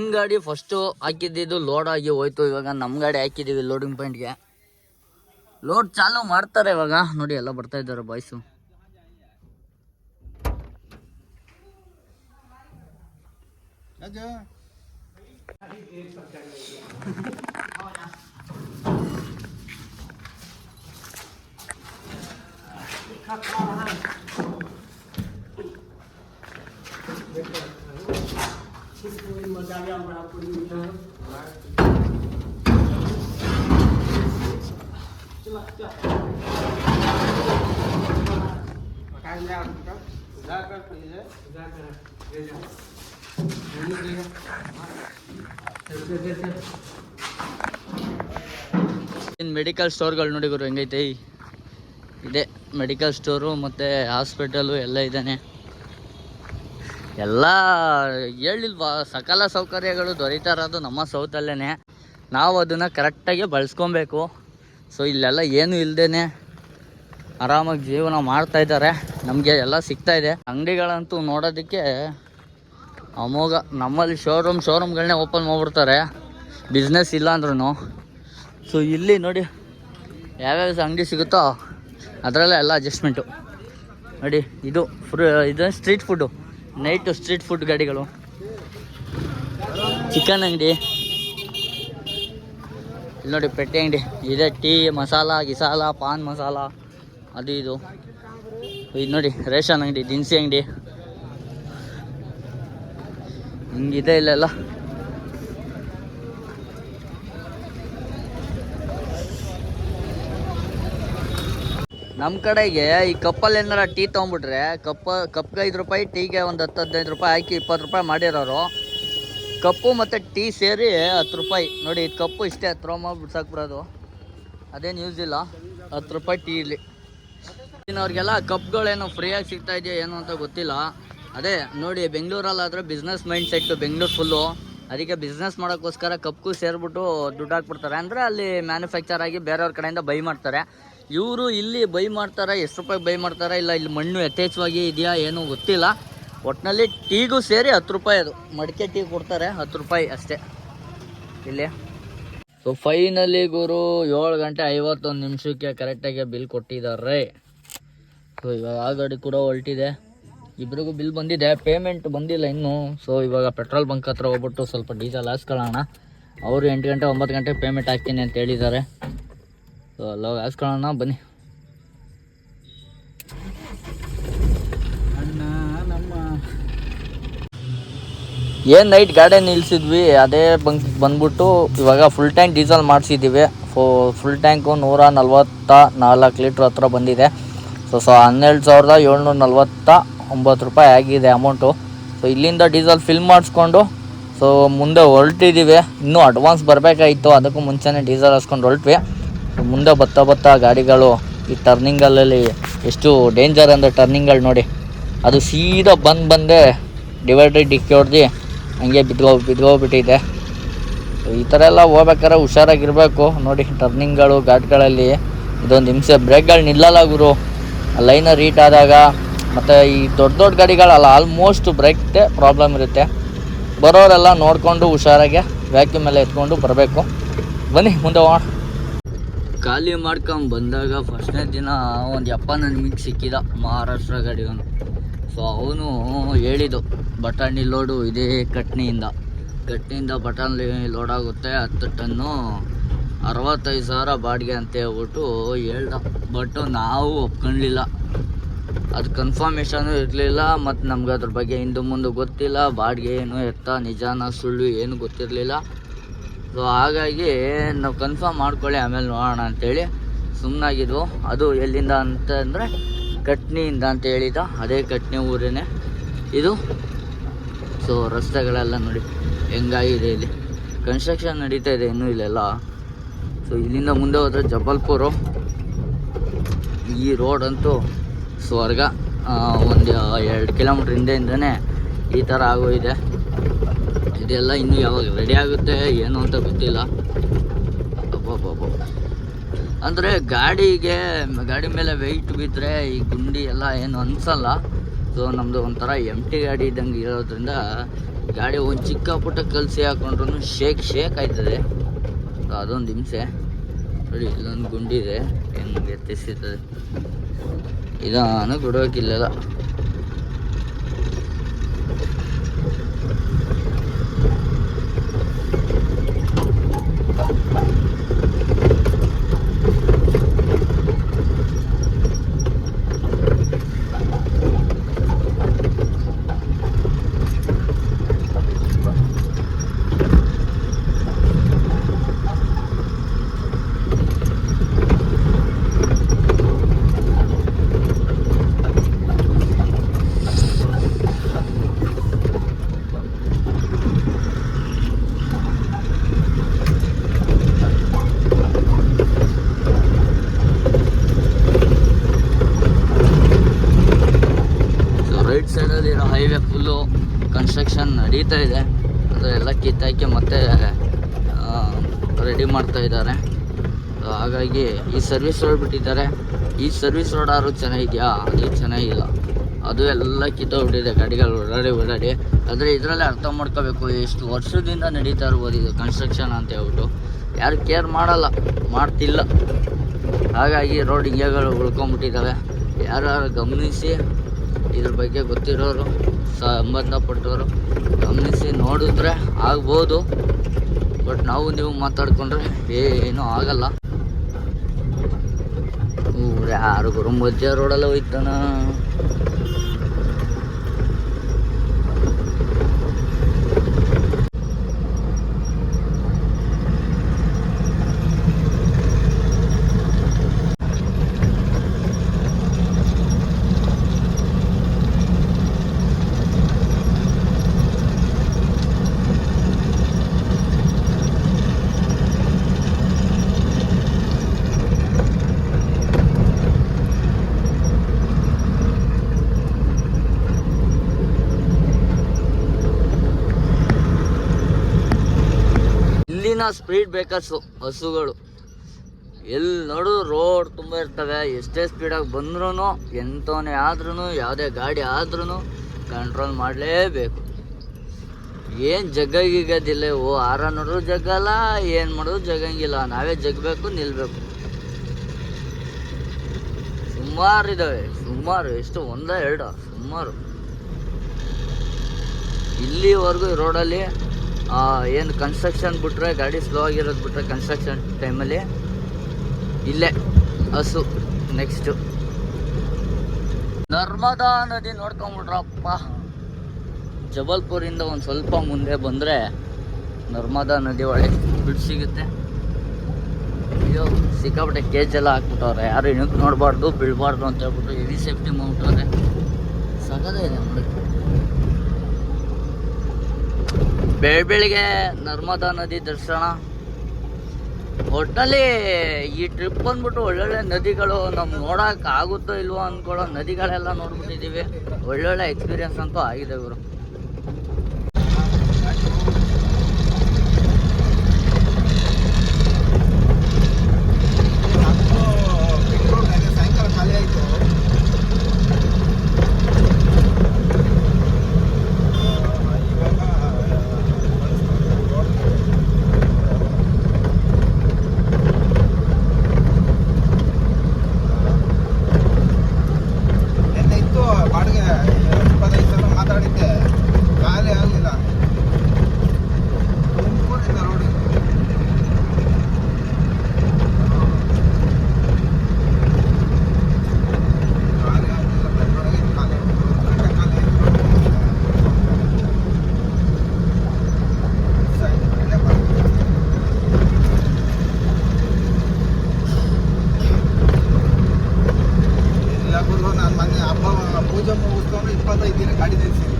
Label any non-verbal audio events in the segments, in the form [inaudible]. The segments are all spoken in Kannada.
ನಿಮ್ ಗಾಡಿ ಫಸ್ಟು ಹಾಕಿದ್ದು ಲೋಡ್ ಆಗಿ ಹೋಯ್ತು. ಇವಾಗ ನಮ್ಮ ಗಾಡಿ ಹಾಕಿದ್ದೀವಿ ಲೋಡಿಂಗ್ ಪಾಯಿಂಟ್ಗೆ ಲೋಡ್ ಚಾಲು ಮಾಡ್ತಾರೆ ಇವಾಗ. ನೋಡಿ, ಎಲ್ಲ ಬರ್ತಾ ಇದ್ದಾರೆ ಬಾಯ್ಸು [laughs] ಮೆಡಿಕಲ್ ಸ್ಟೋರ್ಗಳು ನೋಡಿ ಗುರು ಹೆಂಗೈತೆ. ಇದೆ ಮೆಡಿಕಲ್ ಸ್ಟೋರು ಮತ್ತು ಹಾಸ್ಪಿಟಲು ಎಲ್ಲ ಇದ್ದಾನೆ ಎಲ್ಲ ಹೇಳಿಲ್ವಾ? ಸಕಲ ಸೌಕರ್ಯಗಳು ದೊರೀತಾ ಇರೋದು ನಮ್ಮ ಸೌತಲ್ಲೇ ನಾವು ಅದನ್ನು ಕರೆಕ್ಟಾಗಿ ಬಳಸ್ಕೊಬೇಕು. ಸೊ ಇಲ್ಲೆಲ್ಲ ಏನು ಇಲ್ಲದೇ ಆರಾಮಾಗಿ ಜೀವನ ಮಾಡ್ತಾ ಇದ್ದಾರೆ. ನಮಗೆ ಎಲ್ಲ ಸಿಗ್ತಾ ಇದೆ. ಅಂಗಡಿಗಳಂತೂ ನೋಡೋದಕ್ಕೆ ಅಮೋಘ. ನಮ್ಮಲ್ಲಿ ಶೋರೂಮ್ ಶೋರೂಮ್ಗಳನ್ನೇ ಓಪನ್ ಮಾಡ್ಬಿಡ್ತಾರೆ. ಬಿಸ್ನೆಸ್ ಇಲ್ಲ ಅಂದ್ರೂ ಸೊ ಇಲ್ಲಿ ನೋಡಿ ಯಾವ್ಯಾವ ಅಂಗಡಿ ಸಿಗುತ್ತೋ ಅದರಲ್ಲೇ ಎಲ್ಲ ಅಡ್ಜಸ್ಟ್ಮೆಂಟು ನೋಡಿ, ಇದು ಫ್ರೂ ಇದು street food night street food ಗಾಡಿಗಳು. ಚಿಕನ್ ಅಂಗಡಿ. ಇಲ್ಲಿ ನೋಡಿ ಪೆಟ್ಟೆ ಅಂಗಡಿ. ಇದೆ ಟೀ, ಮಸಾಲ, ಗಿಸಾಲ, ಪಾನ್ ಮಸಾಲ, ಅದು ಇದು. ಇದು ನೋಡಿ ರೇಷನ್ ಅಂಗಡಿ, ದಿನಸಿ ಅಂಗಡಿ. ಹಿಂಗಿದೆ ಇಲ್ಲೆಲ್ಲ. ನಮ್ಮ ಕಡೆಗೆ ಈ ಕಪ್ಪಲ್ಲಿ ಏನಾರ ಟೀ ತೊಗೊಂಬಿಟ್ರೆ ಕಪ್ಪ, ಕಪ್ಗೆ ಐದು ರೂಪಾಯಿ, ಟೀಗೆ ಒಂದು ಹತ್ತು, ಹದಿನೈದು ರೂಪಾಯಿ, ಹಾಕಿ ಇಪ್ಪತ್ತು ರೂಪಾಯಿ ಮಾಡಿರೋರು. ಕಪ್ಪು ಮತ್ತು ಟೀ ಸೇರಿ ಹತ್ತು ರೂಪಾಯಿ. ನೋಡಿ ಇದು ಕಪ್ಪು ಇಷ್ಟೇ ಹತ್ತು ರೂಪಾಯಿ ಬಿಡ್ಸಾಕ್ಬಿಡೋದು ಅದೇನು ಯೂಸ್ ಇಲ್ಲ. ಹತ್ತು ರೂಪಾಯಿ ಟೀ ಇಲ್ಲಿ. ಅವ್ರಿಗೆಲ್ಲ ಕಪ್ಗಳೇನು ಫ್ರೀಯಾಗಿ ಸಿಗ್ತಾ ಇದೆಯಾ, ಏನು ಅಂತ ಗೊತ್ತಿಲ್ಲ. ಅದೇ, ನೋಡಿ, ಬೆಂಗಳೂರಲ್ಲಾದರೆ business mind set Bengaluru full ಅದಕ್ಕೆ ಬಿಸ್ನೆಸ್ ಮಾಡೋಕ್ಕೋಸ್ಕರ ಕಪ್ಗೂ ಸೇರಿಬಿಟ್ಟು ದುಡ್ಡು ಹಾಕ್ಬಿಡ್ತಾರೆ. ಅಂದರೆ ಅಲ್ಲಿ ಮ್ಯಾನುಫ್ಯಾಕ್ಚರ್ ಆಗಿ ಬೇರೆಯವ್ರ ಕಡೆಯಿಂದ ಬೈ ಮಾಡ್ತಾರೆ. ಇವರು ಇಲ್ಲಿ ಬೈ ಮಾಡ್ತಾರೆ, ಎಷ್ಟು ರೂಪಾಯಿ ಬೈ ಮಾಡ್ತಾರೆ, ಇಲ್ಲ ಇಲ್ಲಿ ಮಣ್ಣು ಯಥೇಚ್ಛವಾಗಿ ಇದೆಯಾ, ಏನೂ ಗೊತ್ತಿಲ್ಲ. ಒಟ್ಟಿನಲ್ಲಿ ಟೀಗೂ ಸೇರಿ ಹತ್ತು ರೂಪಾಯಿ ಅದು. ಮಡಿಕೆ ಟೀ ಕೊಡ್ತಾರೆ, ಹತ್ತು ರೂಪಾಯಿ ಅಷ್ಟೇ. ಇಲ್ಲಿ. ಸೊ ಫೈನಲಿ ಗುರು, ಏಳು ಗಂಟೆ ಐವತ್ತೊಂದು ನಿಮಿಷಕ್ಕೆ ಕರೆಕ್ಟಾಗಿ ಬಿಲ್ ಕೊಟ್ಟಿದ್ದಾರೆ. ಸೊ ಇವಾಗ ಆ ಗಾಡಿ ಕೂಡ ಹೊಲ್ಟಿದೆ. ಇಬ್ರಿಗೂ ಬಿಲ್ ಬಂದಿದೆ ಪೇಮೆಂಟ್ ಬಂದಿಲ್ಲ ಇನ್ನೂ. ಸೊ ಇವಾಗ ಪೆಟ್ರೋಲ್ ಬಂಕ್ ಹತ್ರ ಹೋಗ್ಬಿಟ್ಟು ಸ್ವಲ್ಪ ಡೀಸೆಲ್ ಹಾಸ್ಕೊಳ್ಳೋಣ. ಅವರು ಎಂಟು ಗಂಟೆ, ಒಂಬತ್ತು ಗಂಟೆಗೆ ಪೇಮೆಂಟ್ ಹಾಕ್ತೀನಿ ಅಂತ ಹೇಳಿದ್ದಾರೆ. ಸೊ ಅಲ್ಲೋಗಿ ಹಾಸ್ಕೊಳ್ಳೋಣ ಬನ್ನಿ ಏನು ನೈಟ್ ಗಾಡಿ ನಿಲ್ಸಿದ್ವಿ ಅದೇ ಬಂಕ್ ಬಂದ್ಬಿಟ್ಟು ಇವಾಗ ಫುಲ್ ಟ್ಯಾಂಕ್ ಡೀಸೆಲ್ ಮಾಡಿಸಿದ್ದೀವಿ ಫೋ ಫುಲ್ ಟ್ಯಾಂಕು ನೂರ ನಲ್ವತ್ತ ನಾಲ್ಕು ಲೀಟ್ರ್ ಹತ್ರ ಬಂದಿದೆ. ಸೊ ಸೊ ಹನ್ನೆರಡು ಸಾವಿರದ ಏಳ್ನೂರ ನಲ್ವತ್ತ ಒಂಬತ್ತು ರೂಪಾಯಿ ಆಗಿದೆ ಅಮೌಂಟು ಸೊ ಇಲ್ಲಿಂದ ಡೀಸೆಲ್ ಫಿಲ್ ಮಾಡಿಸ್ಕೊಂಡು ಸೊ ಮುಂದೆ ಹೊರಟಿದ್ದೀವಿ ಇನ್ನೂ ಅಡ್ವಾನ್ಸ್ ಬರಬೇಕಾಗಿತ್ತು ಅದಕ್ಕೂ ಮುಂಚೆನೇ ಡೀಸೆಲ್ ಹಾಸ್ಕೊಂಡು ಹೊರಟ್ವಿ. ಮುಂದೆ ಬತ್ತಾ ಬತ್ತಾ ಗಾಡಿಗಳು ಈ ಟರ್ನಿಂಗಲ್ಲಲ್ಲಿ ಎಷ್ಟು ಡೇಂಜರ್ ಅಂದರೆ ಟರ್ನಿಂಗ್ಗಳು ನೋಡಿ. ಅದು ಸೀದಾ ಬಂದು ಬಂದೆ ಡಿವೈಡ್ರಿ ಡಿಕ್ಕಿ ಹೊಡೆದು ಹಂಗೆ ಬಿದ್ಕೋ ಬಿದ್ಕೋಗ್ಬಿಟ್ಟಿದೆ ಈ ಥರ ಎಲ್ಲ ಹೋಗ್ಬೇಕಾದ್ರೆ ಹುಷಾರಾಗಿರಬೇಕು. ನೋಡಿ, ಟರ್ನಿಂಗ್ಗಳು, ಘಾಟ್ಗಳಲ್ಲಿ ಇದೊಂದು ಹಿಂಸೆ. ಬ್ರೇಕ್ಗಳು ನಿಲ್ಲಲ್ಲ ಗುರು. ಲೈನ ರೀಟ್ ಆದಾಗ ಮತ್ತು ಈ ದೊಡ್ಡ ದೊಡ್ಡ ಗಾಡಿಗಳಲ್ಲ ಆಲ್ಮೋಸ್ಟ್ ಬ್ರೇಕ್ದೇ ಪ್ರಾಬ್ಲಮ್ ಇರುತ್ತೆ. ಬರೋರೆಲ್ಲ ನೋಡಿಕೊಂಡು ಹುಷಾರಾಗಿ ವ್ಯಾಕ್ಯೂಮ್ ಎಲ್ಲ ಎತ್ಕೊಂಡು ಬರಬೇಕು. ಬನ್ನಿ, ಮುಂದೆ ಹೋಗೋಣ. ಖಾಲಿ ಮಾಡ್ಕೊಂಡ್ ಬಂದಾಗ ಫಸ್ಟ್ನೇ ದಿನ ಒಂದು ಯಪ್ಪ ನನಗೆ ಸಿಕ್ಕಿದ ಮಹಾರಾಷ್ಟ್ರ ಗಾಡಿಯವನು ಸೊ ಅವನು ಹೇಳಿದ್ದು ಬಟಾಣಿ ಲೋಡು ಇದೇ ಕಟ್ನಿಯಿಂದ. ಕಟ್ನಿಯಿಂದ ಬಟಾಣಿ ಲೋಡ್ ಆಗುತ್ತೆ, ಹತ್ತು ಟನ್ನು ಅರವತ್ತೈದು ಸಾವಿರ ಬಾಡಿಗೆ ಅಂತ ಹೇಳ್ಬಿಟ್ಟು ಹೇಳ್ದ. ಬಟ್ ನಾವು ಒಪ್ಕೊಳ್ಳಿಲ್ಲ ಅದು ಕನ್ಫರ್ಮೇಷನು ಇರಲಿಲ್ಲ, ಮತ್ತು ನಮ್ಗೆ ಅದ್ರ ಬಗ್ಗೆ ಹಿಂದೆ ಮುಂದೆ ಗೊತ್ತಿಲ್ಲ, ಬಾಡಿಗೆ ಏನು ಎತ್ತ, ನಿಜಾನ, ಸುಳ್ಳು ಏನು ಗೊತ್ತಿರಲಿಲ್ಲ. ಸೊ ಹಾಗಾಗಿ ನಾವು ಕನ್ಫರ್ಮ್ ಮಾಡ್ಕೊಳ್ಳಿ, ಆಮೇಲೆ ನೋಡೋಣ ಅಂತೇಳಿ. ಸುಮ್ಮನಾಗಿದ್ವು ಅದು ಎಲ್ಲಿಂದ ಅಂತ ಅಂದರೆ, ಕಟ್ನಿಯಿಂದ ಅಂತ ಹೇಳಿದ, ಅದೇ ಕಟ್ನಿ ಊರೇ ಇದು ಸೊ ರಸ್ತೆಗಳೆಲ್ಲ ನೋಡಿ, ಹೆಂಗಾಗಿದೆ ಇಲ್ಲಿ. ಕನ್ಸ್ಟ್ರಕ್ಷನ್ ನಡೀತಾ ಇದೆ ಇನ್ನೂ ಇಲ್ಲೆಲ್ಲ. ಸೊ ಇಲ್ಲಿಂದ ಮುಂದೆ ಹೋದರೆ ಜಬಲ್ಪುರು. ಈ ರೋಡ್ ಅಂತೂ ಸ್ವರ್ಗ. ಒಂದು ಎರಡು ಕಿಲೋಮೀಟ್ರ್ ಹಿಂದೆಯಿಂದನೇ ಈ ಥರ ಆಗೋಗಿದೆ. ಇದೆಲ್ಲ ಇನ್ನೂ ಯಾವಾಗ ರೆಡಿ ಆಗುತ್ತೆ, ಏನು ಅಂತ ಗೊತ್ತಿಲ್ಲ. ಅಬ್ಬಬ್ಬಬ್ಬ. ಅಂದರೆ ಗಾಡಿಗೆ, ಗಾಡಿ ಮೇಲೆ ವೆಯ್ಟ್ ಬಿದ್ದರೆ ಈ ಗುಂಡಿ ಎಲ್ಲ ಏನು ಅನಿಸಲ್ಲ. ಸೊ ನಮ್ಮದು ಒಂಥರ ಎಂ ಟಿ ಗಾಡಿ ಇದ್ದಂಗೆ ಇರೋದ್ರಿಂದ ಗಾಡಿ ಒಂದು ಚಿಕ್ಕ ಪುಟ್ಟ ಕಲಸಿ ಹಾಕೊಂಡ್ರು ಶೇಕ್ ಶೇಕ್ ಆಯ್ತದೆ. ಸೊ ಅದೊಂದು ಹಿಂಸೆ. ನೋಡಿ, ಇಲ್ಲೊಂದು ಗುಂಡಿದೆ ಹೆಂಗೆ ಎತ್ತಿಸ್ತದೆ ಇದನ್ನು ಬಿಡೋಕಿಲ್ಲ ರೈಟ್ ಸೈಡಲ್ಲಿ ಇರೋ ಹೈವೇ ಫುಲ್ಲು ಕನ್ಸ್ಟ್ರಕ್ಷನ್ ನಡೀತಾ ಇದೆ. ಅಂದರೆ ಎಲ್ಲ ಕಿತ್ತಾಕಿ ಮತ್ತೆ ರೆಡಿ ಮಾಡ್ತಾ ಇದ್ದಾರೆ. ಹಾಗಾಗಿ ಈ ಸರ್ವಿಸ್ ರೋಡ್ ಬಿಟ್ಟಿದ್ದಾರೆ. ಈ ಸರ್ವಿಸ್ ರೋಡ್ ಆದ್ರೂ ಚೆನ್ನಾಗಿದೆಯಾ? ಅದು ಚೆನ್ನಾಗಿಲ್ಲ. ಅದು ಎಲ್ಲ ಕಿತ್ತೋಗ್ಬಿಟ್ಟಿದೆ, ಗಾಡಿಗಳು ಓಡಾಡಿ ಓಡಾಡಿ. ಆದರೆ ಇದರಲ್ಲೇ ಅರ್ಥ ಮಾಡ್ಕೋಬೇಕು, ಎಷ್ಟು ವರ್ಷದಿಂದ ನಡೀತಾ ಇರ್ಬೋದು ಇದು ಕನ್ಸ್ಟ್ರಕ್ಷನ್ ಅಂತ ಹೇಳ್ಬಿಟ್ಟು. ಯಾರು ಕೇರ್ ಮಾಡಲ್ಲ, ಮಾಡ್ತಿಲ್ಲ. ಹಾಗಾಗಿ ರೋಡ್ ಹಿಂಗೆಗಳು ಉಳ್ಕೊಂಬಿಟ್ಟಿದ್ದಾವೆ ಯಾರು ಗಮನಿಸಿ ಇದ್ರ ಬಗ್ಗೆ ಗೊತ್ತಿರೋರು ಸಂಬಂಧಪಟ್ಟವರು ಗಮನಿಸಿ ನೋಡಿದ್ರೆ ಆಗ್ಬೋದು. ಬಟ್ ನಾವು ನೀವು ಮಾತಾಡ್ಕೊಂಡ್ರೆ ಏನೂ ಆಗಲ್ಲ. ಯಾರು ಮಧ್ಯ ರೋಡಲ್ಲ ಹೋಯ್ತಾನ ಇಲ್ಲಿನ ಸ್ಪೀಡ್ ಬೇಕಸು ಹಸುಗಳು ಎಲ್ಲಿ ನೋಡು ರೋಡ್ ತುಂಬ ಇರ್ತವೆ. ಎಷ್ಟೇ ಸ್ಪೀಡಾಗಿ ಬಂದ್ರೂ ಎಂಥವನೇ ಆದ್ರೂ ಯಾವುದೇ ಗಾಡಿ ಆದ್ರೂ ಕಂಟ್ರೋಲ್ ಮಾಡಲೇಬೇಕು. ಏನು ಜಗ್ಗಗಿಗೋದಿಲ್ಲ, ಓ, ಆರ ನೋಡಿದ್ರು ಜಗ್ಗಲ್ಲ, ಏನು ಮಾಡೋದು ಜಗಂಗಿಲ್ಲ ನಾವೇ ಜಗ್ಬೇಕು ನಿಲ್ಲಬೇಕು ಸುಮಾರು ಇದ್ದಾವೆ ಸುಮಾರು, ಎಷ್ಟು, ಒಂದ, ಎರಡು, ಸುಮಾರು. ಇಲ್ಲಿವರೆಗೂ ರೋಡಲ್ಲಿ ಏನು ಕನ್ಸ್ಟ್ರಕ್ಷನ್ ಬಿಟ್ರೆ, ಗಾಡಿ ಸ್ಲೋ ಆಗಿರೋದು ಬಿಟ್ರೆ ಕನ್ಸ್ಟ್ರಕ್ಷನ್ ಟೈಮಲ್ಲಿ ಇಲ್ಲೇ, ಹಸು ನೆಕ್ಸ್ಟು ನರ್ಮದಾ ನದಿ ನೋಡ್ಕೊಂಬಿಟ್ರಪ್ಪ. ಜಬಲ್ಪುರಿಂದ ಒಂದು ಸ್ವಲ್ಪ ಮುಂದೆ ಬಂದರೆ ನರ್ಮದಾ ನದಿ ಒಳಗೆ ಬಿಡ್ ಸಿಗುತ್ತೆ. ಅಯ್ಯೋ, ಸಿಕ್ಕಾಪಟ್ಟೆ ಕೇಜ್ ಎಲ್ಲ ಹಾಕ್ಬಿಟ್ಟವ್ರೆ. ಯಾರು ಇಣಕ್ ನೋಡಬಾರ್ದು, ಬೀಳ್ಬಾರ್ದು ಅಂತ ಹೇಳ್ಬಿಟ್ಟು ಹೆವಿ ಸೇಫ್ಟಿ ಮಾಡ್ಬಿಟ್ಟವ್ರೆ ಸಗದೇ ಇದೆ ನೋಡಿ. ಬೆಳ ಬೆಳಿಗ್ಗೆ ನರ್ಮದಾ ನದಿ ದರ್ಶನ. ಒಟ್ಟಲ್ಲಿ ಈ ಟ್ರಿಪ್ ಬಂದ್ಬಿಟ್ಟು ಒಳ್ಳೊಳ್ಳೆ ನದಿಗಳು ನಮ್ಗೆ ನೋಡೋಕ್ಕಾಗುತ್ತೋ ಆಗುತ್ತೋ ಇಲ್ವೋ ಅಂದ್ಕೊಳ್ಳೋ ನದಿಗಳೆಲ್ಲ ನೋಡ್ಬಿಟ್ಟಿದ್ದೀವಿ. ಒಳ್ಳೊಳ್ಳೆ ಎಕ್ಸ್ಪೀರಿಯನ್ಸ್ ಅಂತೂ ಆಗಿದೆ ಗುರು ಪೆಟ್ರೋಲ್ ಸಾಯಂಕಾಲ ಖಾಲಿ ಆಯಿತು ನಿನ್ನೆ ಇತ್ತು ಬಾಡಿಗೆ ಇಪ್ಪತ್ತೈದು ಸಾವಿರ ಮಾತಾಡಿದ್ದೆ ಖಾಲಿ ಆಗಲಿಲ್ಲ ತುಮಕೂರಿಂದ ರೋಡಿಗೆ ಖಾಲಿ ಆಗಲಿಲ್ಲ ಪೆಟ್ರೋಲ್ಗೆ ಖಾಲಿ ಗಂಟೆ ಖಾಲಿ ಇಲ್ಲ ಗುರು ನಾನು ಮೊನ್ನೆ ಹಬ್ಬ ಪೂಜೆ ಮುಗಿಸ್ಕೊಂಡು ಇಪ್ಪತ್ತೈದು ದಿನ ಗಾಡಿ ನಿಲ್ಸಿದ್ದೀನಿ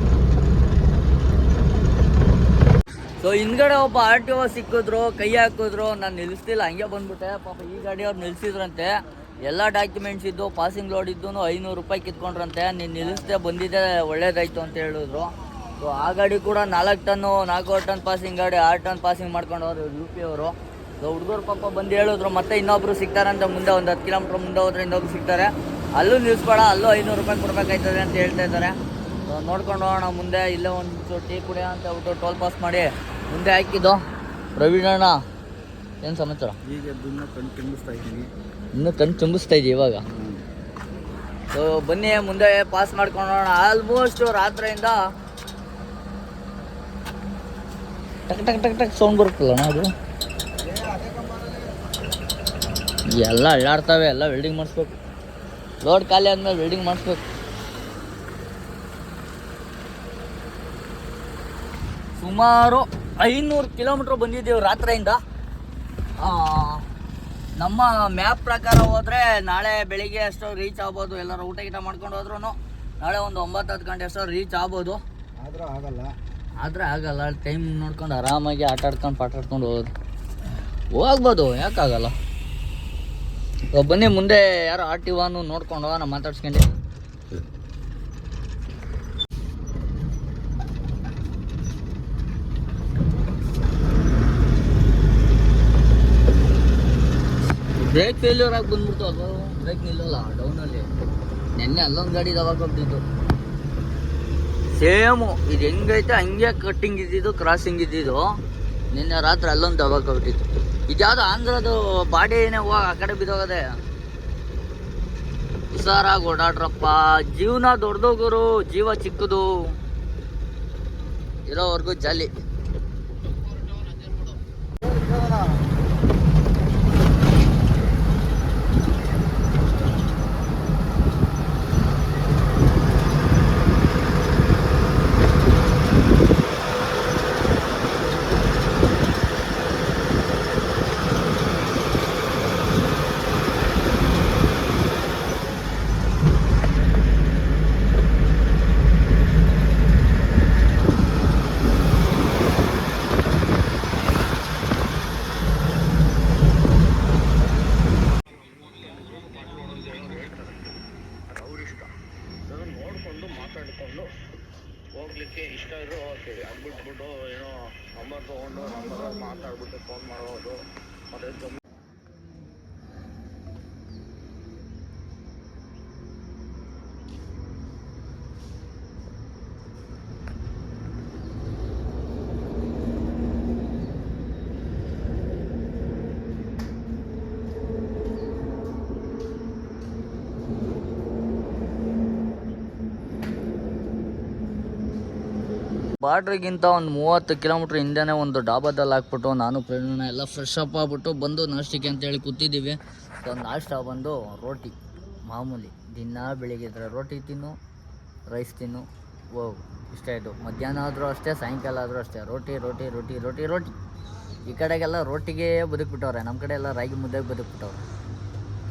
ಸೊ ಹಿಂದ್ಗಡೆ ಒಬ್ಬ ಆರ್ ಟಿ ಓ ಸಿಕ್ಕಿದ್ರು, ಕೈ ಹಾಕಿದ್ರು, ನಾನು ನಿಲ್ಲಿಸ್ತಿಲ್ಲ ಹಂಗೆ ಬಂದ್ಬಿಟ್ಟೆ. ಪಾಪ ಈ ಗಾಡಿಯವ್ರು ನಿಲ್ಲಿಸಿದ್ರಂತೆ ಎಲ್ಲ ಡಾಕ್ಯುಮೆಂಟ್ಸ್ ಇದ್ದು ಪಾಸಿಂಗ್ ಲೋಡ್ ಇದ್ದು ಐನೂರು ರೂಪಾಯಿ ಕಿತ್ಕೊಂಡ್ರಂತೆ. ನೀನು ನಿಲ್ಲಿಸ್ದೆ ಬಂದಿದ್ದೆ ಒಳ್ಳೇದಾಯ್ತು ಅಂತ ಹೇಳಿದ್ರು. ಸೊ ಆ ಗಾಡಿ ಕೂಡ ನಾಲ್ಕು ಟನ್ನು ನಾಲ್ಕು ಟನ್ ಪಾಸಿಂಗ್ ಗಾಡಿ, ಆರು ಟನ್ ಪಾಸಿಂಗ್ ಮಾಡ್ಕೊಂಡವ್ರು ಯು ಪಿ ಅವರು. ಸೊ ಹುಡುಗರು ಪಾಪ ಬಂದು ಹೇಳಿದ್ರು, ಮತ್ತೆ ಇನ್ನೊಬ್ರು ಸಿಗ್ತಾರಂತ ಮುಂದೆ, ಒಂದು ಹತ್ತು ಕಿಲೋಮೀಟ್ರ್ ಮುಂದೆ ಹೋದ್ರೆ ಇನ್ನೊಬ್ರು ಸಿಗ್ತಾರೆ. ಅಲ್ಲೂ ನಿಲ್ಲಿಸ್ಬೇಡ ಅಲ್ಲೂ ಐನೂರು ರೂಪಾಯಿ ಕೊಡ್ಬೇಕಾಯ್ತದೆ ಅಂತ ಹೇಳ್ತಾ ಇದ್ದಾರೆ. ನೋಡ್ಕೊಂಡು ಹೋಗೋಣ ಮುಂದೆ ಇಲ್ಲೇ ಒಂದು ಟೀ ಕುಡಿಯೋ ಅಂತ ಹೇಳ್ಬಿಟ್ಟು ಟೋಲ್ ಪಾಸ್ ಮಾಡಿ ಮುಂದೆ ಹಾಕಿದ್ದು. ಪ್ರವೀಣಣ್ಣ ಏನು ಸಮಾಚಾರ? ಈಗ ಕಣ್ಣು ತಿನ್ನಿಸ್ತಾ ಇದ್ದೀನಿ. ಇನ್ನೂ ಕಣ್ ತುಂಬಿಸ್ತಾ ಇದ್ದೀವಿ ಇವಾಗ? ಸೊ ಬನ್ನಿ ಮುಂದೆ ಪಾಸ್ ಮಾಡ್ಕೊಂಡು ಹೋಗೋಣ. ಆಲ್ಮೋಸ್ಟ್ ರಾತ್ರಿಯಿಂದ ಟಕ್ ಟಕ್ ಟಕ್ ಟಕ್ ಸೌಂಡ್ ಬರುತ್ತಲ್ಲ ಅದು? ಎಲ್ಲ ಅಳ್ಳಾಡ್ತವೆ ಎಲ್ಲ ವೆಲ್ಡಿಂಗ್ ಮಾಡಿಸ್ಬೇಕು. ಲೋಡ್ ಖಾಲಿ ಆದಮೇಲೆ ವೆಲ್ಡಿಂಗ್ ಮಾಡಿಸ್ಬೇಕು. ಸುಮಾರು ಐನೂರು ಕಿಲೋಮೀಟ್ರ್ ಬಂದಿದ್ದೀವಿ ರಾತ್ರಿಯಿಂದ. ನಮ್ಮ ಮ್ಯಾಪ್ ಪ್ರಕಾರ ಹೋದರೆ ನಾಳೆ ಬೆಳಿಗ್ಗೆ ಅಷ್ಟು ರೀಚ್ ಆಗ್ಬೋದು. ಎಲ್ಲರೂ ಊಟ ಗೀಟ ಮಾಡ್ಕೊಂಡು ಹೋದ್ರೂ ನಾಳೆ ಒಂದು ಒಂಬತ್ತು ಹತ್ತು ಗಂಟೆ ಅಷ್ಟು ರೀಚ್ ಆಗ್ಬೋದು. ಆದರೂ ಆಗಲ್ಲ. ಆದರೆ ಆಗಲ್ಲ ಟೈಮ್ ನೋಡ್ಕೊಂಡು ಆರಾಮಾಗಿ ಆಟ ಆಡ್ಕೊಂಡು ಪಾಟಾಡ್ಕೊಂಡು ಹೋಗೋದು. ಹೋಗ್ಬೋದು ಯಾಕಾಗಲ್ಲ. ಬನ್ನಿ ಮುಂದೆ ಯಾರೋ ಆರ್ ಟಿ ನೋಡ್ಕೊಂಡು ನಾನು ಮಾತಾಡ್ಸ್ಕೊಂಡು. ಬ್ರೇಕ್ ಫೇಲ್ಯೂರ್ ಆಗಿ ಬಂದ್ಬಿಡ್ತು ಅದು. ಬ್ರೇಕ್ ನಿಲ್ಲಲ್ಲ ಡೌನಲ್ಲಿ ನೆನ್ನೆ ಅಲ್ಲೊಂದು ಗಾಡಿ ದವಾಗ ಹೋಗ್ತಿತ್ತು ಸೇಮು ಇದು ಹೆಂಗೈತೆ? ಹಂಗೆ ಕಟ್ಟಿಂಗ್ ಇದ್ದಿದ್ದು ಕ್ರಾಸಿಂಗ್ ಇದ್ದಿದ್ದು. ನಿನ್ನೆ ರಾತ್ರಿ ಅಲ್ಲೊಂದು ದವಾಗ ಹೋಗ್ತಿತ್ತು ಇದ್ಯಾವುದು ಬಾಡಿ ಏನೇ ಹೋಗ ಆ ಕಡೆ ಬಿದ್ದೋಗದೆ? ಹುಷಾರಾಗಿ ಓಡಾಡ್ರಪ್ಪ. ಜೀವನ ದೊಡ್ಡದೋಗರು ಜೀವ ಚಿಕ್ಕದು. ಇರೋವರೆಗೂ ಜಾಲಿ ನೋಡಿಕೊಂಡು ಮಾತಾಡಿಕೊಂಡು ಹೋಗ್ಲಿಕ್ಕೆ ಇಷ್ಟ ಇರೋ ಹೋಗ್ತೀವಿ ಅದು ಬಿಟ್ಬಿಟ್ಟು ಏನೋ ನಂಬರ್ ತೊಗೊಂಡು ನಂಬರ್ ಮಾತಾಡ್ಬಿಟ್ಟು ಫೋನ್ ಮಾಡೋದು ಮತ್ತೆ ಗಮ್ ಬಾರ್ಡ್ರಿಗಿಂತ ಒಂದು ಮೂವತ್ತು ಕಿಲೋಮೀಟ್ರ್ ಹಿಂದೆನೇ ಒಂದು ಡಾಬಾದಲ್ಲಿ ಹಾಕ್ಬಿಟ್ಟು ನಾನು ಪ್ರೇರಣೆ ಎಲ್ಲ ಫ್ರೆಶ್ ಅಪ್ ಆಗ್ಬಿಟ್ಟು ಬಂದು ನಾಷ್ಟಕ್ಕೆ ಅಂತೇಳಿ ಕೂತಿದ್ದೀವಿ. ಸೊ ನಾಷ್ಟ ಬಂದು ರೋಟಿ, ಮಾಮೂಲಿ ದಿನ ಬೆಳಿಗ್ಗೆ ರೋಟಿ ತಿನ್ನು ರೈಸ್ ತಿನ್ನು. ಓ ಇಷ್ಟ ಇದು ಮಧ್ಯಾಹ್ನ ಆದರೂ ಅಷ್ಟೇ, ಸಾಯಂಕಾಲ ಆದರೂ ಅಷ್ಟೇ. ರೋಟಿ ರೋಟಿ ರೋಟಿ ರೋಟಿ ರೋಟಿ. ಈ ಕಡೆಗೆಲ್ಲ ರೋಟಿಗೆ ಬದುಕ್ಬಿಟ್ಟವ್ರೆ. ನಮ್ಮ ಕಡೆ ಎಲ್ಲ ರಾಗಿ ಮುದ್ದೆಗೆ ಬದುಕ್ಬಿಟ್ಟವ್ರೆ.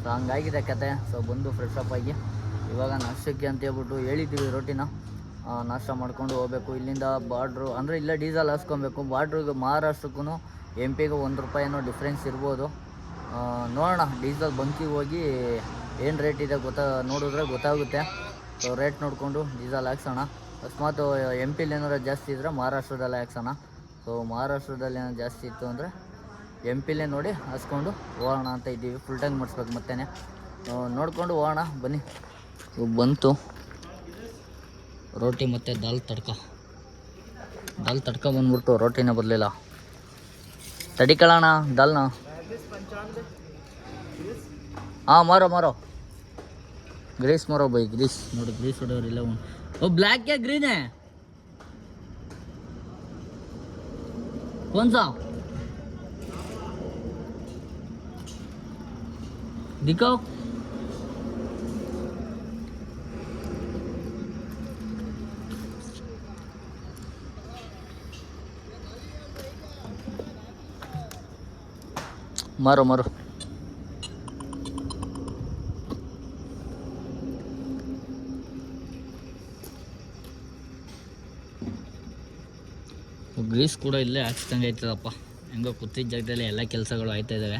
ಸೊ ಹಂಗಾಗಿದೆ ಕತೆ. ಸೊ ಬಂದು ಫ್ರೆಶ್ ಅಪ್ ಆಗಿ ಇವಾಗ ನಾಷ್ಟಕ್ಕೆ ಅಂತ ಹೇಳ್ಬಿಟ್ಟು ಹೇಳಿದ್ದೀವಿ ರೋಟಿನ. ನಾಷ್ಟ ಮಾಡ್ಕೊಂಡು ಹೋಗ್ಬೇಕು. ಇಲ್ಲಿಂದ ಬಾರ್ಡ್ರು, ಅಂದರೆ ಇಲ್ಲೇ ಡೀಸೆಲ್ ಹಾಸ್ಕೊಬೇಕು. ಬಾರ್ಡ್ರಿಗೆ ಮಹಾರಾಷ್ಟ್ರಕ್ಕೂ ಎಂ ಪಿಗೂ ಒಂದು ರೂಪಾಯಿ ಏನೋ ಡಿಫ್ರೆನ್ಸ್ ಇರ್ಬೋದು ನೋಡೋಣ. ಡೀಸೆಲ್ ಬಂಕಿಗೆ ಹೋಗಿ ಏನು ರೇಟ್ ಇದೆ ಗೊತ್ತಾ, ನೋಡಿದ್ರೆ ಗೊತ್ತಾಗುತ್ತೆ. ಸೊ ರೇಟ್ ನೋಡಿಕೊಂಡು ಡೀಸೆಲ್ ಹಾಕ್ಸೋಣ. ಅಕಸ್ಮಾತ್ ಎಂ ಪಿಲಿ ಏನಾರು ಜಾಸ್ತಿ ಇದ್ದರೆ ಮಹಾರಾಷ್ಟ್ರದಲ್ಲೇ ಹಾಕ್ಸೋಣ. ಸೊ ಮಹಾರಾಷ್ಟ್ರದಲ್ಲಿ ಏನೋ ಜಾಸ್ತಿ ಇತ್ತು ಅಂದರೆ ಎಂ ಪಿಲೇ ನೋಡಿ ಹಾಸ್ಕೊಂಡು ಹೋಗೋಣ ಅಂತ ಇದ್ದೀವಿ. ಫುಲ್ ಟ್ಯಾಂಕ್ ಮಾಡಿಸ್ಬೇಕು ಮತ್ತೇ ನೋಡಿಕೊಂಡು ಹೋಗೋಣ. ಬನ್ನಿ. ಬಂತು. ರೋಟಿ ಮತ್ತು ದಾಲ್ ತಡ್ಕ ದಾಲ್ ತಡ್ಕ ಬಂದ್ಬಿಟ್ಟು ರೋಟಿನೇ ಬರಲಿಲ್ಲ ತಡಿಕೊಳ್ಳೋಣ ದಾಲ್ನ ಹಾಂ ಮಾರೋ ಮಾರೋ ಗ್ರೀಸ್ ಮಾರೋ ಬೈ ಗ್ರೀಸ್ ನೋಡಿ ಗ್ರೀಸ್ ಹೊಡೆಯೋರಿಲ್ಲ ಒಂದು ಓ ಬ್ಲ್ಯಾಕ್ क्या ग्रीन है कौन सा दिखाओ ಮಾರು ಮಾರು. ಗ್ರೀಸ್ ಕೂಡ ಇಲ್ಲೇ ಹಾಕ್ಸ್ದಂಗೆ ಆಯ್ತದಪ್ಪ. ಹೆಂಗೋ ಕುತ್ತಿದ ಜಾಗದಲ್ಲಿ ಎಲ್ಲ ಕೆಲಸಗಳು ಆಯ್ತಾ ಇದ್ದಾವೆ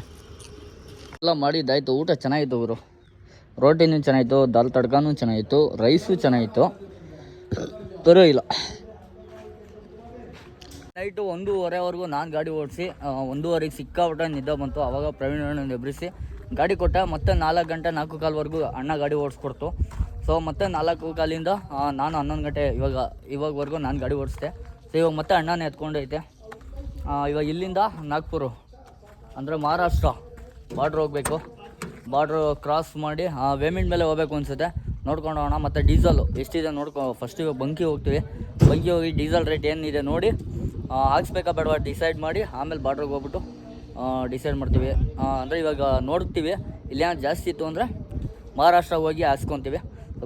ಎಲ್ಲ ಮಾಡಿದ್ದಾಯ್ತು ಊಟ ಚೆನ್ನಾಗಿತ್ತು ಅವರು ರೋಟಿನೂ ಚೆನ್ನಾಗಿತ್ತು ದಾಲ್ ತಡ್ಕಾನೂ ಚೆನ್ನಾಗಿತ್ತು ರೈಸು ಚೆನ್ನಾಗಿತ್ತು. ಪರವಾಗಿಲ್ಲ ನೈಟು ಒಂದೂವರೆವರೆಗೂ ನಾನು ಗಾಡಿ ಓಡಿಸಿ ಒಂದೂವರೆಗೆ ಸಿಕ್ಕಾಬಿಟ್ಟ ನಿದ್ದೆ ಬಂತು. ಅವಾಗ ಪ್ರವೀಣ್ ಅಣ್ಣ ಎಬ್ರಿಸಿ, ಗಾಡಿ ಕೊಟ್ಟ ಮತ್ತೆ ನಾಲ್ಕು ಗಂಟೆ, ನಾಲ್ಕು ಕಾಲ್ವರೆಗೂ ಅಣ್ಣ ಗಾಡಿ ಓಡಿಸ್ಕೊಡ್ತು. ಸೊ ಮತ್ತೆ ನಾಲ್ಕು ಕಾಲಿಂದ ನಾನು ಹನ್ನೊಂದು ಗಂಟೆ ಇವಾಗ, ಇವಾಗವರೆಗೂ ನಾನು ಗಾಡಿ ಓಡಿಸ್ದೆ. ಸೊ ಇವಾಗ ಮತ್ತೆ ಅಣ್ಣನೇ ಎತ್ಕೊಂಡೈತೆ. ಇವಾಗ ಇಲ್ಲಿಂದ ನಾಗ್ಪುರು, ಅಂದರೆ ಮಹಾರಾಷ್ಟ್ರ ಬಾರ್ಡ್ರ್ ಹೋಗಬೇಕು. ಬಾರ್ಡ್ರ್ ಕ್ರಾಸ್ ಮಾಡಿ ವೇಮೆಂಟ್ ಮೇಲೆ ಹೋಗ್ಬೇಕು ಅನಿಸುತ್ತೆ. ನೋಡ್ಕೊಂಡು ಹೋಗೋಣ. ಮತ್ತು ಡೀಸಲು ಎಷ್ಟಿದೆ ನೋಡ್ಕೊ ಫಸ್ಟ್ ಇವಾಗ ಬಂಕಿ ಹೋಗ್ತೀವಿ. ಬಂಕಿ ಹೋಗಿ ಡೀಸೆಲ್ ರೇಟ್ ಏನಿದೆ ನೋಡಿ. ಹಾಕ್ಸ್ಬೇಕಾ ಬೇಡವಾ? ಡಿಸೈಡ್ ಮಾಡಿ ಆಮೇಲೆ ಬಾರ್ಡ್ರಿಗೆ ಹೋಗ್ಬಿಟ್ಟು ಡಿಸೈಡ್ ಮಾಡ್ತೀವಿ. ಅಂದರೆ ಇವಾಗ ನೋಡ್ತೀವಿ ಇಲ್ಲಿ ಜಾಸ್ತಿ ಇತ್ತು ಅಂದರೆ ಮಹಾರಾಷ್ಟ್ರ ಹೋಗಿ ಹಾಕ್ಸ್ಕೊತೀವಿ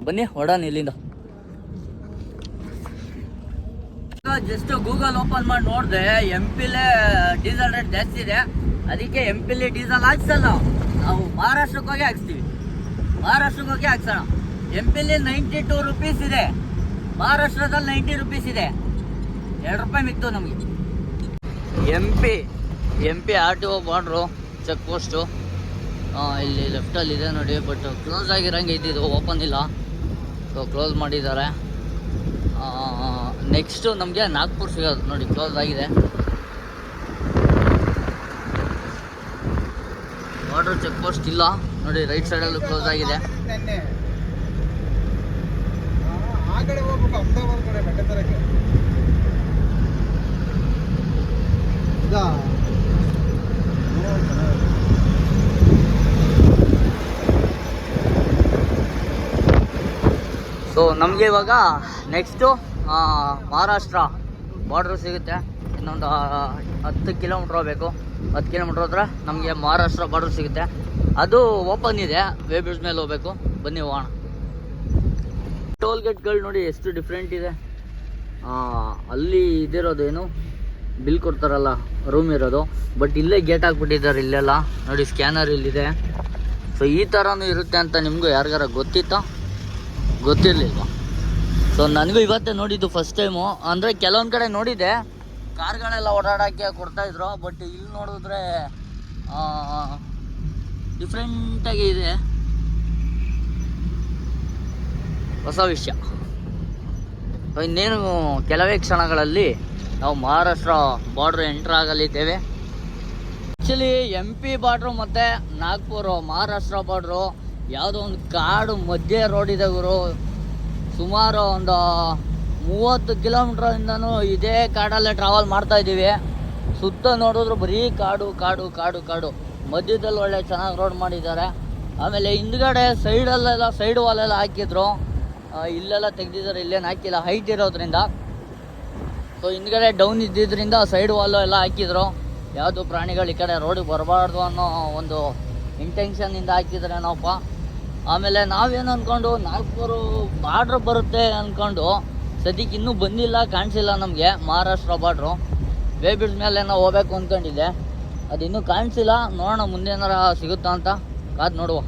ಬನ್ನಿ, ಹೊಡಾನ ಇಲ್ಲಿಂದ. ಜಸ್ಟ್ ಗೂಗಲ್ ಓಪನ್ ಮಾಡಿ ನೋಡಿದೆ ಎಂ ಪಿಲೇ ಡೀಸೆಲ್ ರೇಟ್ ಜಾಸ್ತಿ ಇದೆ. ಅದಕ್ಕೆ ಎಂ ಪಿಲಿ ಡೀಸೆಲ್ ಹಾಕ್ಸಲ್ಲ ನಾವು. ಮಹಾರಾಷ್ಟ್ರಕ್ಕೆ ಹೋಗಿ ಹಾಕ್ಸ್ತೀವಿ. ಮಹಾರಾಷ್ಟ್ರಕ್ಕೆ ಹೋಗಿ ಹಾಕ್ಸೋಣ. ಎಂ ಪಿಲಿ ನೈಂಟಿ ಟೂ ರುಪೀಸ್ ಇದೆ. ಮಹಾರಾಷ್ಟ್ರದಲ್ಲಿ ನೈಂಟಿ ರುಪೀಸ್ ಇದೆ. ಎರಡು ರೂಪಾಯಿ ಮಿಕ್ತು ನಮಗೆ. M P M P R T O border check post. ಇಲ್ಲಿ ಲೆಫ್ಟಲ್ಲಿ ಇದೆ ನೋಡಿ ಬಟ್ ಕ್ಲೋಸ್ ಆಗಿರಂಗೆ ಇದ್ದಿದ್ದು ಓಪನ್ ಇಲ್ಲ. ಸೊ ಕ್ಲೋಸ್ ಮಾಡಿದ್ದಾರೆ. ನೆಕ್ಸ್ಟು ನಮಗೆ ನಾಗ್ಪುರ್ ಸಿಗೋದು ನೋಡಿ ಕ್ಲೋಸ್ ಆಗಿದೆ. ಬಾರ್ಡರ್ ಚೆಕ್ ಪೋಸ್ಟ್ ಇಲ್ಲ. ನೋಡಿ ರೈಟ್ ಸೈಡಲ್ಲೂ ಕ್ಲೋಸ್ ಆಗಿದೆ. ಹೋಗ್ಬೇಕು ಇದಾ ಸೊ ನಮಗೆ ಇವಾಗ ನೆಕ್ಸ್ಟು ಮಹಾರಾಷ್ಟ್ರ ಬಾರ್ಡ್ರ್ ಸಿಗುತ್ತೆ. ಇನ್ನೊಂದು ಹತ್ತು ಕಿಲೋಮೀಟ್ರ್ ಹೋಗ್ಬೇಕು. ಹತ್ತು ಕಿಲೋಮೀಟ್ರ್ ಹೋದ್ರೆ ನಮಗೆ ಮಹಾರಾಷ್ಟ್ರ ಬಾರ್ಡ್ರ್ ಸಿಗುತ್ತೆ. ಅದು ಓಪನ್ ಇದೆ. ವೇ ಬ್ರಿಡ್ಜ್ ಮೇಲೆ ಹೋಗ್ಬೇಕು. ಬನ್ನಿ ಹೋಗೋಣ. ಟೋಲ್ ಗೇಟ್ಗಳು ನೋಡಿ ಎಷ್ಟು ಡಿಫ್ರೆಂಟ್ ಇದೆ. ಅಲ್ಲಿ ಇದಿರೋದೇನು? ಬಿಲ್ ಕೊಡ್ತಾರಲ್ಲ ರೂಮ್ ಇರೋದು. ಬಟ್ ಇಲ್ಲೇ ಗೇಟ್ ಹಾಕ್ಬಿಟ್ಟಿದ್ದಾರೆ ಇಲ್ಲೆಲ್ಲ. ನೋಡಿ ಸ್ಕ್ಯಾನರ್ ಇಲ್ಲಿದೆ. ಸೊ ಈ ಥರನೂ ಇರುತ್ತೆ ಅಂತ ನಿಮಗೂ ಯಾರಿಗಾರ ಗೊತ್ತಿತ್ತಾ? ಗೊತ್ತಿರಲಿಲ್ಲ ಸೊ ನನಗೂ ಇವತ್ತೇ ನೋಡಿದ್ದು ಫಸ್ಟ್ ಟೈಮು ಅಂದರೆ ಕೆಲವೊಂದು ಕಡೆ ನೋಡಿದೆ. ಕಾರ್ಗಳೆಲ್ಲ ಓಡಾಡೋಕ್ಕೆ ಕೊಡ್ತಾಯಿದ್ರು ಬಟ್ ಇಲ್ಲಿ ನೋಡಿದ್ರೆ ಡಿಫ್ರೆಂಟಾಗಿ ಇದೆ. ಹೊಸ ವಿಷಯ. ಇನ್ನೇನು, ಕೆಲವೇ ಕ್ಷಣಗಳಲ್ಲಿ ನಾವು ಮಹಾರಾಷ್ಟ್ರ ಬಾರ್ಡ್ರ್ ಎಂಟ್ರ್ ಆಗಲಿದ್ದೇವೆ. ಆ್ಯಕ್ಚುಲಿ ಎಂ ಪಿ ಬಾರ್ಡ್ರು ಮತ್ತು ನಾಗ್ಪುರು ಮಹಾರಾಷ್ಟ್ರ ಬಾರ್ಡ್ರು ಯಾವುದೋ ಒಂದು ಕಾಡು ಮಧ್ಯೆ ರೋಡ್ ಗುರು. ಸುಮಾರು ಒಂದು ಮೂವತ್ತು ಕಿಲೋಮೀಟ್ರಿಂದನೂ ಇದೇ ಕಾಡಲ್ಲೇ ಟ್ರಾವೆಲ್ ಮಾಡ್ತಾ ಇದ್ದೀವಿ. ಸುತ್ತ ನೋಡಿದ್ರು ಬರೀ ಕಾಡು ಕಾಡು ಕಾಡು ಕಾಡು. ಮಧ್ಯದಲ್ಲಿ ಒಳ್ಳೆ ಚೆನ್ನಾಗಿ ರೋಡ್ ಮಾಡಿದ್ದಾರೆ. ಆಮೇಲೆ ಹಿಂದ್ಗಡೆ ಸೈಡಲ್ಲೆಲ್ಲ ಸೈಡ್ ವಾಲೆಲ್ಲ ಹಾಕಿದ್ರು. ಇಲ್ಲೆಲ್ಲ ತೆಗೆದಿದ್ದಾರೆ, ಇಲ್ಲೇನು ಹಾಕಿಲ್ಲ. ಹೈಟ್ ಇರೋದ್ರಿಂದ. ಸೊ ಹಿಂದ್ಗಡೆ ಡೌನ್ ಇದ್ದಿದ್ರಿಂದ ಸೈಡ್ ವಾಲು ಎಲ್ಲ ಹಾಕಿದ್ರು. ಯಾವುದು ಪ್ರಾಣಿಗಳು ಈ ಕಡೆ ರೋಡಿಗೆ ಬರಬಾರ್ದು ಅನ್ನೋ ಒಂದು ಇಂಟೆನ್ಷನ್ನಿಂದ ಹಾಕಿದ್ರೇನೋಪ್ಪ ಆಮೇಲೆ ನಾವೇನು ಅಂದ್ಕೊಂಡು ನಾಲ್ಕೂರು ಬಾರ್ಡ್ರ್ ಬರುತ್ತೆ ಅಂದ್ಕೊಂಡು ಸದ್ಯಕ್ಕೆ ಇನ್ನೂ ಬಂದಿಲ್ಲ, ಕಾಣಿಸಿಲ್ಲ ನಮಗೆ, ಮಹಾರಾಷ್ಟ್ರ ಬಾರ್ಡ್ರು. ವೇ ಮೇಲೆ ಏನೋ ಹೋಗ್ಬೇಕು ಅಂದ್ಕೊಂಡಿದ್ದೆ ಅದು ಇನ್ನೂ ಕಾಣಿಸಿಲ್ಲ, ನೋಡೋಣ ಮುಂದೆ ಏನಾರ ಸಿಗುತ್ತಾ ಅಂತ. ಕಾದು ನೋಡುವ.